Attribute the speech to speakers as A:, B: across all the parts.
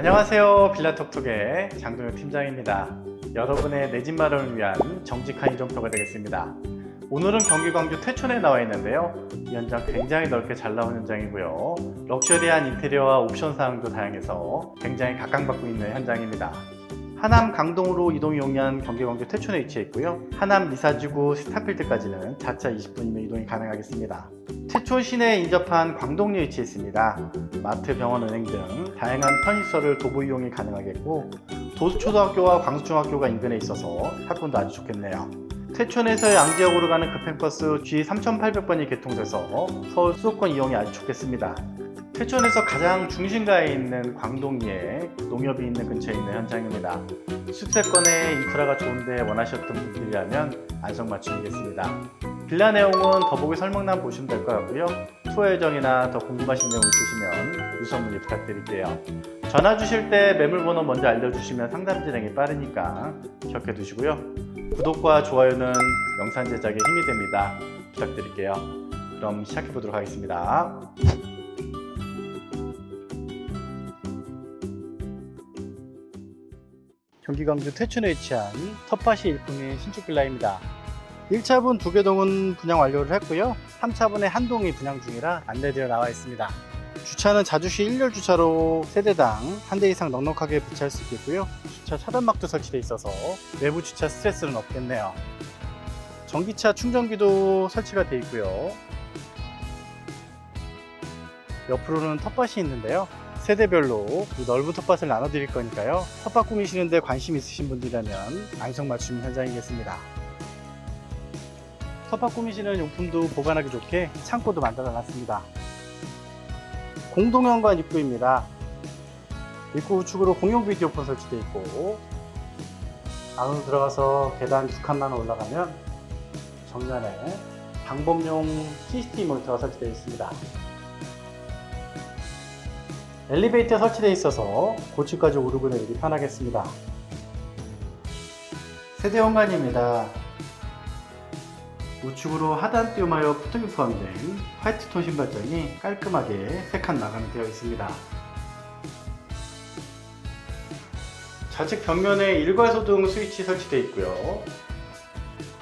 A: 안녕하세요. 빌라톡톡의 장동혁 팀장입니다. 여러분의 내 집 마련을 위한 정직한 이정표가 되겠습니다. 오늘은 경기 광주 퇴촌에 나와 있는데요. 이 현장 굉장히 넓게 잘 나온 현장이고요. 럭셔리한 인테리어와 옵션 사항도 다양해서 굉장히 각광받고 있는 현장입니다. 하남 강동으로 이동이 용이한 경기 광주 퇴촌에 위치해 있고요. 하남 이사지구 스타필드까지는 자차 20분이면 이동이 가능하겠습니다. 태촌 시내에 인접한 광동리에 위치해 있습니다. 마트, 병원, 은행 등 다양한 편의시설을 도보 이용이 가능하겠고 도수초등학교와 광수중학교가 인근에 있어서 학군도 아주 좋겠네요. 태촌에서 양지역으로 가는 급행버스 G3800번이 개통돼서 서울 수도권 이용이 아주 좋겠습니다. 태촌에서 가장 중심가에 있는 광동리에 농협이 있는 근처에 있는 현장입니다. 수세권의 인프라가 좋은데 원하셨던 분들이라면 안성맞춤이겠습니다. 빌라 내용은 더보기 설명란 보시면 될 것 같고요. 투어 예정이나 더 궁금하신 내용 있으시면 유선 문의 부탁드릴게요. 전화 주실 때 매물번호 먼저 알려주시면 상담 진행이 빠르니까 기억해 두시고요. 구독과 좋아요는 영상 제작에 힘이 됩니다. 부탁드릴게요. 그럼 시작해 보도록 하겠습니다. 경기 광주 태촌에 위치한 텃밭이 일품인 신축 빌라입니다. 1차분 두 개 동은 분양 완료를 했고요. 3차분에 한 동이 분양 중이라 안내되어 나와 있습니다. 주차는 자주시 1열 주차로 세대당 한 대 이상 넉넉하게 배치할 수 있겠고요. 주차 차단막도 설치되어 있어서 외부 주차 스트레스는 없겠네요. 전기차 충전기도 설치가 되어 있고요. 옆으로는 텃밭이 있는데요. 세대별로 이 넓은 텃밭을 나눠드릴 거니까요. 텃밭 꾸미시는데 관심 있으신 분들이라면 안성 맞춤 현장이겠습니다. 텃밭 꾸미시는 용품도 보관하기 좋게 창고도 만들어 놨습니다. 공동현관 입구입니다. 입구 우측으로 공용 비디오폰 설치되어 있고 안으로 들어가서 계단 두 칸만 올라가면 정면에 방범용 CCTV 모니터가 설치되어 있습니다. 엘리베이터 설치되어 있어서 고층까지 오르고 내리기 편하겠습니다. 세대 현관입니다. 우측으로 하단 띄움하여 푸통이 포함된 화이트 톤 신발장이 깔끔하게 세 칸 마감이 되어 있습니다. 좌측 벽면에 일괄소등 스위치 설치되어 있고요.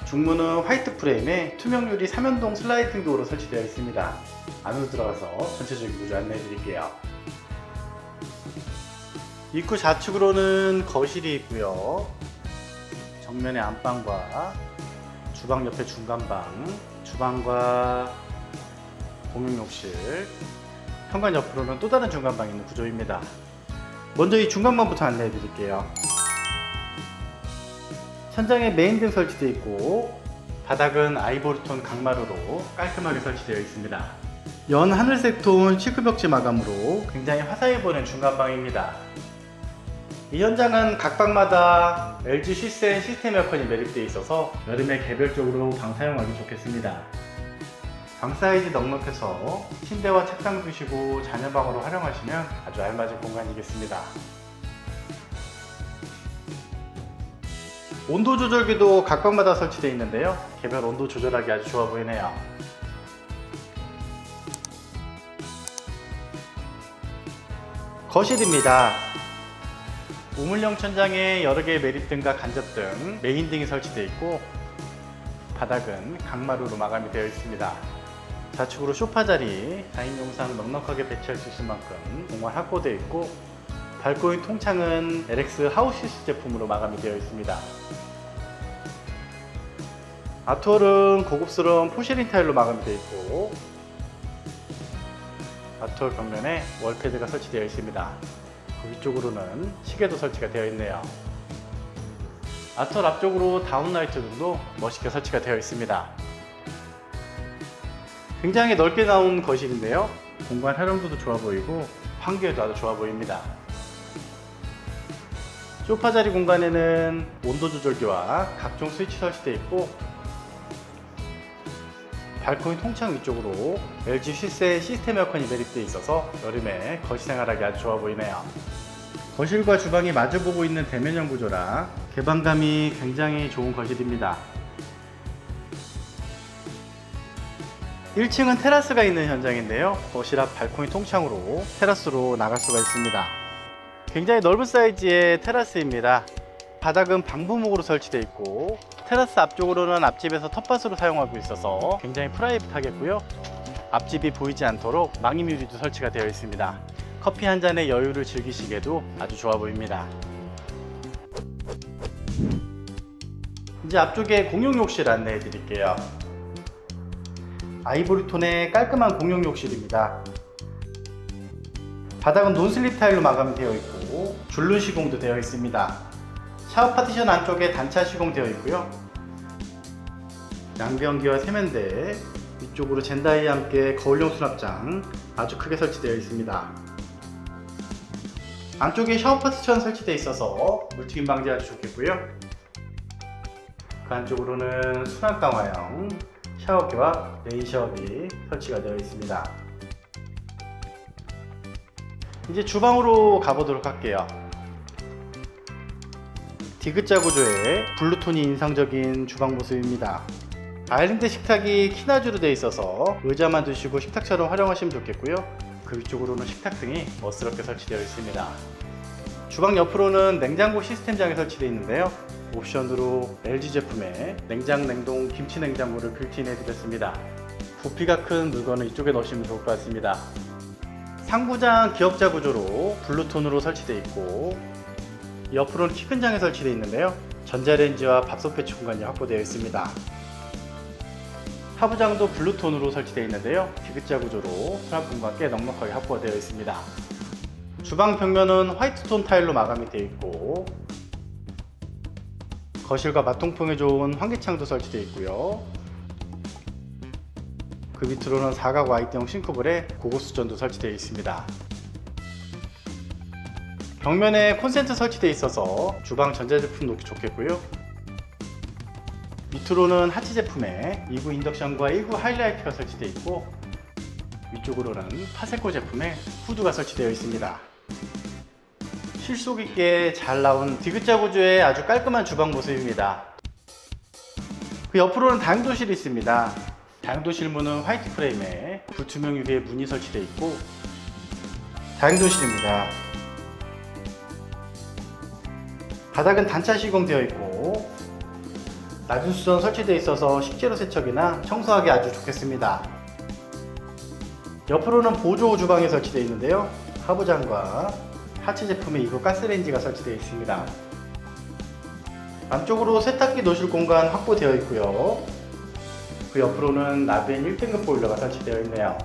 A: 중문은 화이트 프레임에 투명 유리 3연동 슬라이딩 도어로 설치되어 있습니다. 안으로 들어가서 전체적인 구조 안내해 드릴게요. 입구 좌측으로는 거실이 있고요. 정면에 안방과 주방 옆에 중간방, 주방과 공용욕실, 현관 옆으로는 또 다른 중간방이 있는 구조입니다. 먼저 이 중간방부터 안내해 드릴게요. 천장에 메인등 설치되어 있고 바닥은 아이보리톤 강마루로 깔끔하게 설치되어 있습니다. 연 하늘색 톤 시크벽지 마감으로 굉장히 화사해 보이는 중간방입니다. 이 현장은 각 방마다 LG 시센 시스템 에어컨이 매립되어 있어서 여름에 개별적으로 방 사용하기 좋겠습니다. 방 사이즈 넉넉해서 침대와 책상 두시고 자녀방으로 활용하시면 아주 알맞은 공간이겠습니다. 온도 조절기도 각 방마다 설치되어 있는데요. 개별 온도 조절하기 아주 좋아 보이네요. 거실입니다. 우물형 천장에 여러 개의 매립등과 간접등, 메인 등이 설치되어 있고 바닥은 강마루로 마감이 되어 있습니다. 좌측으로 소파 자리, 4인 용상 넉넉하게 배치할 수 있을 만큼 공간 확보되어 있고 발코니 통창은 LX 하우시스 제품으로 마감이 되어 있습니다. 아트홀은 고급스러운 포시린 타일로 마감이 되어 있고 아트홀 벽면에 월패드가 설치되어 있습니다. 그 위쪽으로는 시계도 설치가 되어 있네요. 아트홀 앞쪽으로 다운라이트 등도 멋있게 설치가 되어 있습니다. 굉장히 넓게 나온 거실인데요. 공간 활용도도 좋아 보이고 환기에도 아주 좋아 보입니다. 소파 자리 공간에는 온도 조절기와 각종 스위치 설치되어 있고 발코니 통창 위쪽으로 LG 시세 시스템 에어컨이 매립되어 있어서 여름에 거실 생활하기 아주 좋아 보이네요. 거실과 주방이 마주보고 있는 대면형 구조라 개방감이 굉장히 좋은 거실입니다. 1층은 테라스가 있는 현장인데요. 거실 앞 발코니 통창으로 테라스로 나갈 수가 있습니다. 굉장히 넓은 사이즈의 테라스입니다. 바닥은 방부목으로 설치되어 있고 테라스 앞쪽으로는 앞집에서 텃밭으로 사용하고 있어서 굉장히 프라이빗하겠고요. 앞집이 보이지 않도록 망임 유리도 설치가 되어 있습니다. 커피 한 잔의 여유를 즐기시기에도 아주 좋아 보입니다. 이제 앞쪽에 공용 욕실 안내해 드릴게요. 아이보리 톤의 깔끔한 공용 욕실입니다. 바닥은 논슬립 타일로 마감이 되어 있고 줄눈 시공도 되어 있습니다. 샤워 파티션 안쪽에 단차 시공되어 있고요. 양변기와 세면대, 위쪽으로 젠다이와 함께 거울용 수납장 아주 크게 설치되어 있습니다. 안쪽에 샤워 파티션 설치되어 있어서 물튀김 방지 아주 좋겠고요. 그 안쪽으로는 수납 강화형 샤워기와 레인 샤워기 설치가 되어 있습니다. 이제 주방으로 가보도록 할게요. 디귿자 구조의 블루톤이 인상적인 주방 모습입니다. 아일랜드 식탁이 키나주로 되어 있어서 의자만 두시고 식탁처럼 활용하시면 좋겠고요. 그 위쪽으로는 식탁 등이 멋스럽게 설치되어 있습니다. 주방 옆으로는 냉장고 시스템장이 설치되어 있는데요. 옵션으로 LG 제품의 냉장, 냉동, 김치 냉장고를 빌트인 해 드렸습니다. 부피가 큰 물건을 이쪽에 넣으시면 좋을 것 같습니다. 상부장 기역자 구조로 블루톤으로 설치되어 있고 옆으로는 키큰 장에 설치되어 있는데요. 전자레인지와 밥솥 배치 공간이 확보되어 있습니다. 하부장도 블루톤으로 설치되어 있는데요. 디귿자 구조로 수납 공간 꽤 넉넉하게 확보되어 있습니다. 주방 벽면은 화이트톤 타일로 마감이 되어 있고 거실과 마통풍에 좋은 환기창도 설치되어 있고요. 그 밑으로는 사각 Y형 싱크볼에 고급 수전도 설치되어 있습니다. 벽면에 콘센트 설치되어 있어서 주방 전자제품 놓기 좋겠고요. 밑으로는 하치 제품에 2구 인덕션과 1구 하이라이트가 설치되어 있고 위쪽으로는 파세코 제품의 후드가 설치되어 있습니다. 실속 있게 잘 나온 디귿자 구조의 아주 깔끔한 주방 모습입니다. 그 옆으로는 다용도실이 있습니다. 다용도실 문은 화이트 프레임에 불투명 유리에 문이 설치되어 있고 다용도실입니다. 바닥은 단차 시공되어 있고 낮은 수전 설치되어 있어서 식재료 세척이나 청소하기 아주 좋겠습니다. 옆으로는 보조 주방이 설치되어 있는데요. 하부장과 하치 제품의 2구 가스레인지가 설치되어 있습니다. 안쪽으로 세탁기 놓으실 공간 확보되어 있고요. 그 옆으로는 나벤 1등급 보일러가 설치되어 있네요.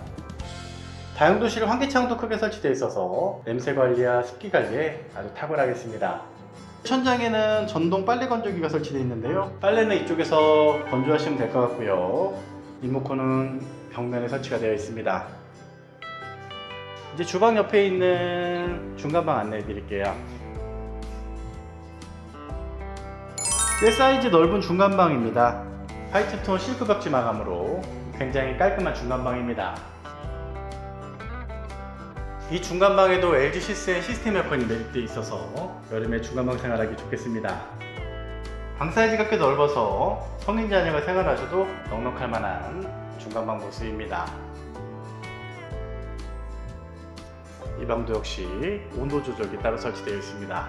A: 다용도실 환기창도 크게 설치되어 있어서 냄새 관리와 습기 관리에 아주 탁월하겠습니다. 천장에는 전동 빨래 건조기가 설치되어 있는데요. 빨래는 이쪽에서 건조하시면 될 것 같고요. 리모컨은 벽면에 설치가 되어 있습니다. 이제 주방 옆에 있는 중간방 안내해 드릴게요. 꽤 사이즈 넓은 중간방입니다. 화이트톤 실크 벽지 마감으로 굉장히 깔끔한 중간방입니다. 이 중간방에도 LG 시스의 시스템 에어컨이 매립되어 있어서 여름에 중간방 생활하기 좋겠습니다. 방 사이즈가 꽤 넓어서 성인 자녀가 생활하셔도 넉넉할 만한 중간방 모습입니다. 이 방도 역시 온도 조절기 따로 설치되어 있습니다.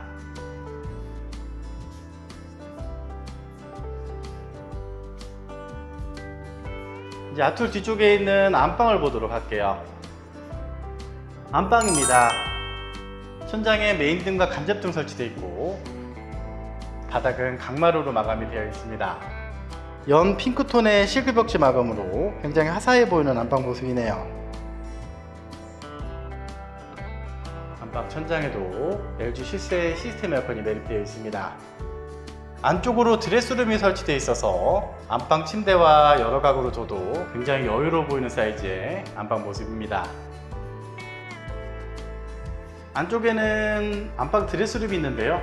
A: 이제 아툴 뒤쪽에 있는 안방을 보도록 할게요. 안방입니다. 천장에 메인 등과 간접등 설치되어 있고 바닥은 강마루로 마감이 되어 있습니다. 연 핑크톤의 실크 벽지 마감으로 굉장히 화사해 보이는 안방 모습이네요. 안방 천장에도 LG 시스의 시스템 에어컨이 매립되어 있습니다. 안쪽으로 드레스룸이 설치되어 있어서 안방 침대와 여러 가구로 둬도 굉장히 여유로워 보이는 사이즈의 안방 모습입니다. 안쪽에는 안방 드레스룸이 있는데요.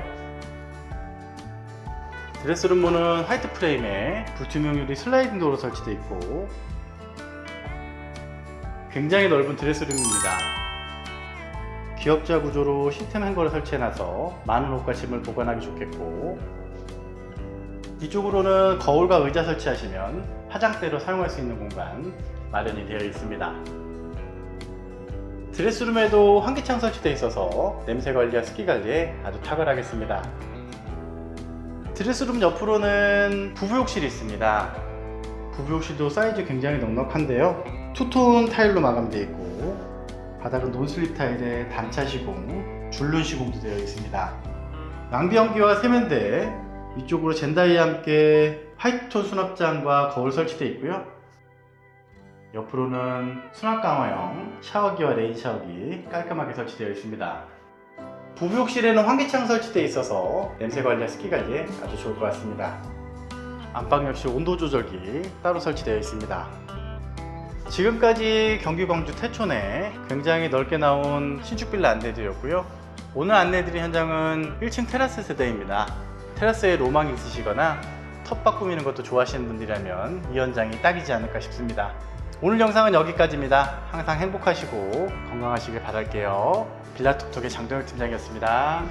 A: 드레스룸 문은 화이트 프레임에 불투명 유리 슬라이딩 도어로 설치되어 있고 굉장히 넓은 드레스룸입니다. 기역자 구조로 시스템 행거를 설치해놔서 많은 옷과 짐을 보관하기 좋겠고 뒤쪽으로는 거울과 의자 설치하시면 화장대로 사용할 수 있는 공간 마련이 되어 있습니다. 드레스룸에도 환기창 설치되어 있어서 냄새 관리와 습기 관리에 아주 탁월하겠습니다. 드레스룸 옆으로는 부부욕실이 있습니다. 부부욕실도 사이즈 굉장히 넉넉한데요. 투톤 타일로 마감되어 있고 바닥은 논슬립 타일에 단차 시공, 줄눈 시공도 되어 있습니다. 낭비연기와 세면대 위쪽으로 젠다이와 함께 화이트톤 수납장과 거울 설치되어 있고요. 옆으로는 수납 강화형 샤워기와 레인 샤워기 깔끔하게 설치되어 있습니다. 부부욕실에는 환기창 설치되어 있어서 냄새 관리와 습기 관리에 아주 좋을 것 같습니다. 안방 역시 온도 조절기 따로 설치되어 있습니다. 지금까지 경기 광주 태촌에 굉장히 넓게 나온 신축 빌라 안내드렸고요. 오늘 안내드린 현장은 1층 테라스 세대입니다. 테라스에 로망이 있으시거나 텃밭 꾸미는 것도 좋아하시는 분들이라면 이 현장이 딱이지 않을까 싶습니다. 오늘 영상은 여기까지입니다. 항상 행복하시고 건강하시길 바랄게요. 빌라톡톡의 장동혁 팀장이었습니다.